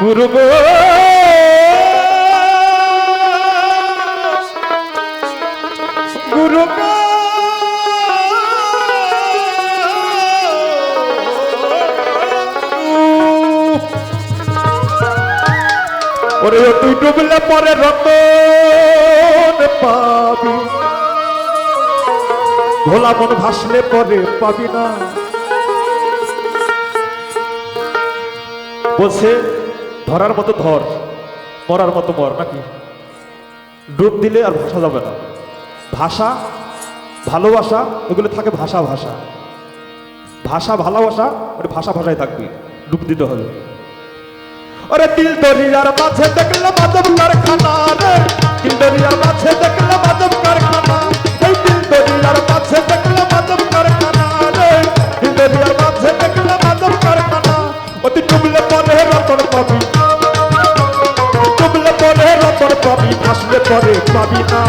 গুরু গুরু ওরে তুই ডুবলে পরে রতন পাবি ভোলা মন ভাসলে পরে পাবি না বলছে, ধরার মতো ধর, মরার মতো মর নাকি? ডুব দিলে আর ভাষা যাবে না। ভাষা, ভালোবাসা, এগুলো থাকে ভাষা ভাষা। ভাষা ভালোবাসা, ওটা ভাষা ভাষায় থাকবে, ডুব দিতে হবে। ওরে দিল দরিয়ার মাঝে দেখলে মাধব কারখানা রে। দিল দরিয়ার মাঝে দেখলে মাধব পরে পাবি না।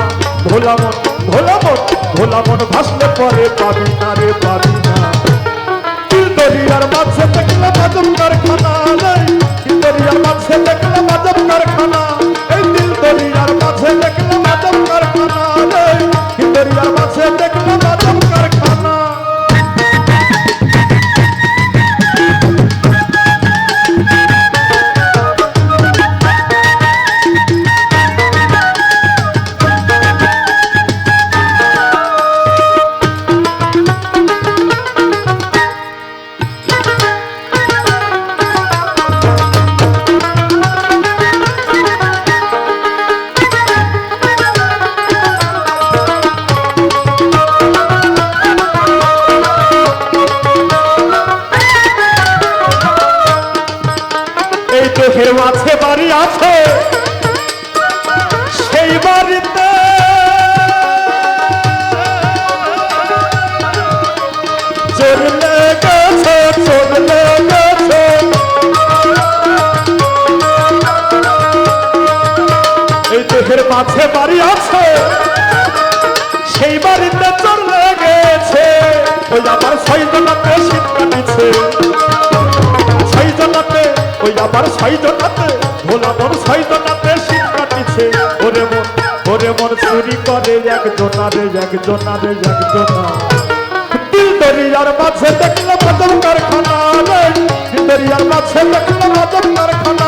ভোলা মন ভোলা মন ভোলা মন ভাসলে পরে পাবি না রে পাবি না। দরিয়ার মাঝে দেখলে দেহের মাঝে বাড়ি আছে। সেই বাড়িতে এই মাঝে বাড়ি আছে। সেই বাড়িতে চলে গেছে ওই আমার ছয়জনাতে শীত ওই আবার ছয়জনাতে ভোলা মন ছয়জনাতে শীত কাটিছে ওরে মন ওরে মন চুরি করে একজনা রে একজনা রে একজনা দরিয়ার মাঝে দেখলে মদম কারখানা রে। দরিয়ার মাঝে দেখলে মদম কারখানা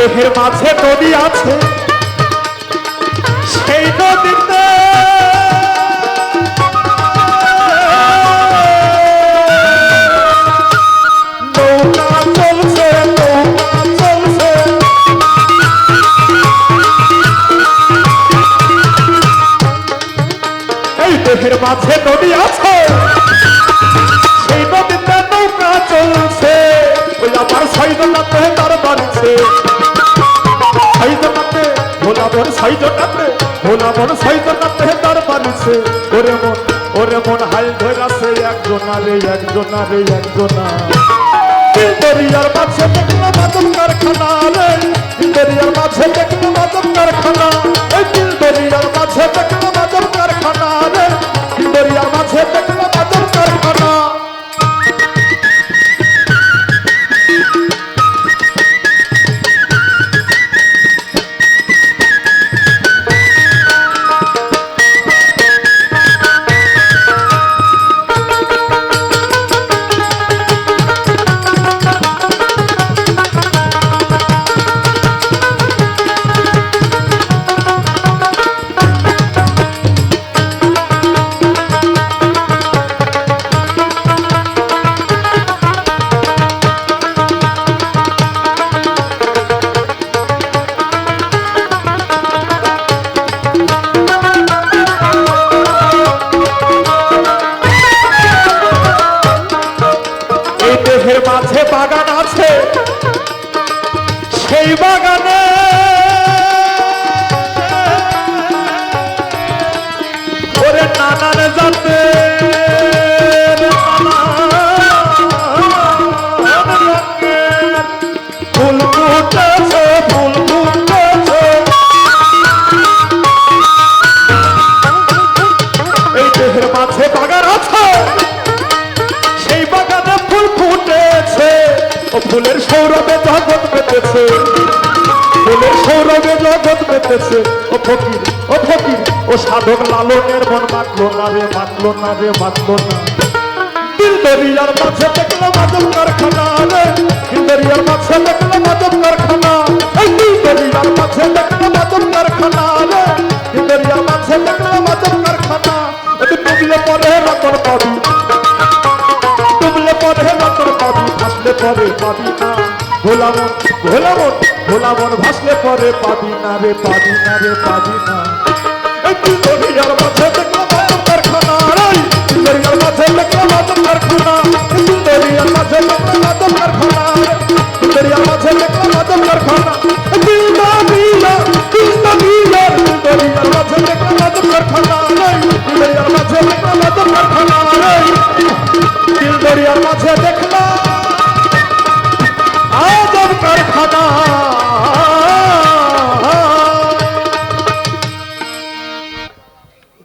দেহের মাঝে নদী আছে, সেই নদীতে মাঝে নদী আছে, সেই নদীতে নৌকা চলছে। ওই আমার তার মন ছয়জনাতে ভোলা মন ছয়জনাতে তার বাড়ছে ওরে মন ওরে মন হাল ধরাছে একজনা রে একজনা রে একজনা দিল দরিয়ার মাঝে দেখল মাদম কারখানা রে। দিল দরিয়ার মাঝে দেখল মাদম কারখানা। দিল দরিয়ার মাঝে দেখল মাদম কারখানা রে। দিল দরিয়ার মাঝে জগৎ পেতেছে ফুলের সৌরভে জগৎ পেতেছে ও ফকির ও ফকির, ও সাধক লালনের মন মাতলো না রে মাতলো না রে মাতলো না। দরিয়ার মাঝে দেখল মাদক কারখানা রে। দরিয়ার মাঝে দেখল মাদক কারখানা। এই দরিয়ার মাঝে দেখল মাদক কারখানা রে। দরিয়ার মাঝে দেখল মাদক কারখানা। ওই ডুবলে পরে রতন পাবি। ডুবলে পরে রতন পাবি ভাসলে পরে পাবি না। ভোলামন ভোলামন ভোলামন ভাসলে পরে পাবি না রে, পাবি না রে, পাবি না। দিল দরিয়ার মাঝে দেখল মাদক কারখানা রে দিল দরিয়ার মাঝে দেখল মাদক কারখানা। দরিয়ার মাঝে দেখল মাদক কারখানা রে দিল দরিয়ার মাঝে দেখল মাদক কারখানা। দরিয়ার মাঝে দেখলাম